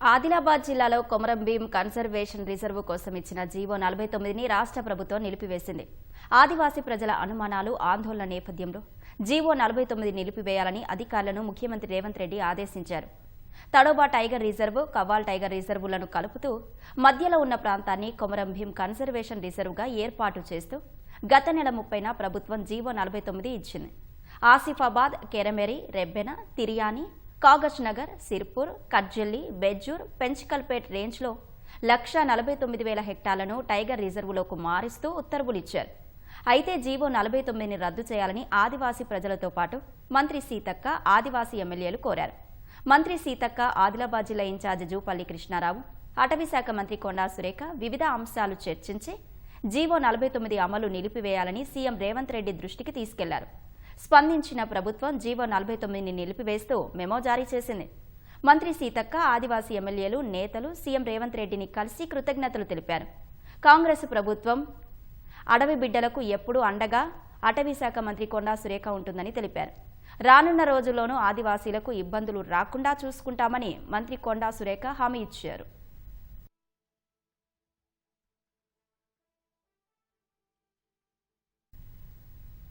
ఆదిలాబాద్ జిల్లాలో Komaram Bheem conservation reserve కోసం ఇచ్చిన జీవో నలభై తొమ్మిదిని రాష్ట్ర ప్రభుత్వం నిలిపివేసింది. ఆదివాసీ ప్రజల అనుమానాలు ఆందోళన నేపథ్యంలో జీవో నలభై తొమ్మిది నిలిపివేయాలని అధికారులను ముఖ్యమంత్రి రేవంత్ రెడ్డి ఆదేశించారు. Tadoba tiger reserve Kawal tiger రిజర్వులను కలుపుతూ మధ్యలో ఉన్న ప్రాంతాన్ని కొమరం భీం కన్సర్వేషన్ రిజర్వ్గా ఏర్పాటు చేస్తూ గత నెల ముప్పైన ప్రభుత్వం జీవో నలభై తొమ్మిది ఇచ్చింది. ఆసిఫాబాద్ కెరమెరి రెబ్బెన తిరియాని కాగజ్ నగర్ సిర్పూర్ కర్జల్లి బెజ్జూర్ పెంచికల్పేట్ రేంజ్లో లక్ష నలభై తొమ్మిది వేల హెక్టార్లను టైగర్ రిజర్వులోకి మారుస్తూ ఉత్తర్వులు ఇచ్చారు అయితే జీవో నలభై తొమ్మిదిని రద్దు చేయాలని ఆదివాసీ ప్రజలతో పాటు మంత్రి సీతక్క ఆదివాసీ ఎమ్మెల్యేలు కోరారు. మంత్రి సీతక్క ఆదిలాబాద్ జిల్లా ఇన్ఛార్జి జూపల్లి కృష్ణారావు అటవీశాఖ మంత్రి కొండా సురేఖ వివిధ అంశాలు చర్చించి జీవో నలభై తొమ్మిది అమలు నిలిపివేయాలని సీఎం రేవంత్ రెడ్డి దృష్టికి తీసుకెళ్ళారు. స్పందించిన ప్రభుత్వం జీవో నలభై తొమ్మిదిని నిలిపివేస్తూ మెమో జారీ చేసింది. మంత్రి సీతక్క ఆదివాసీ ఎమ్మెల్యేలు నేతలు సీఎం రేవంత్ రెడ్డిని కలిసి కృతజ్ఞతలు తెలిపారు. కాంగ్రెస్ ప్రభుత్వం అడవి బిడ్డలకు ఎప్పుడూ అండగా అటవీ శాఖ మంత్రి కొండా సురేఖ ఉంటుందని తెలిపారు. రానున్న రోజుల్లోనూ ఆదివాసీలకు ఇబ్బందులు రాకుండా చూసుకుంటామని మంత్రి కొండా సురేఖ హామీ ఇచ్చారు.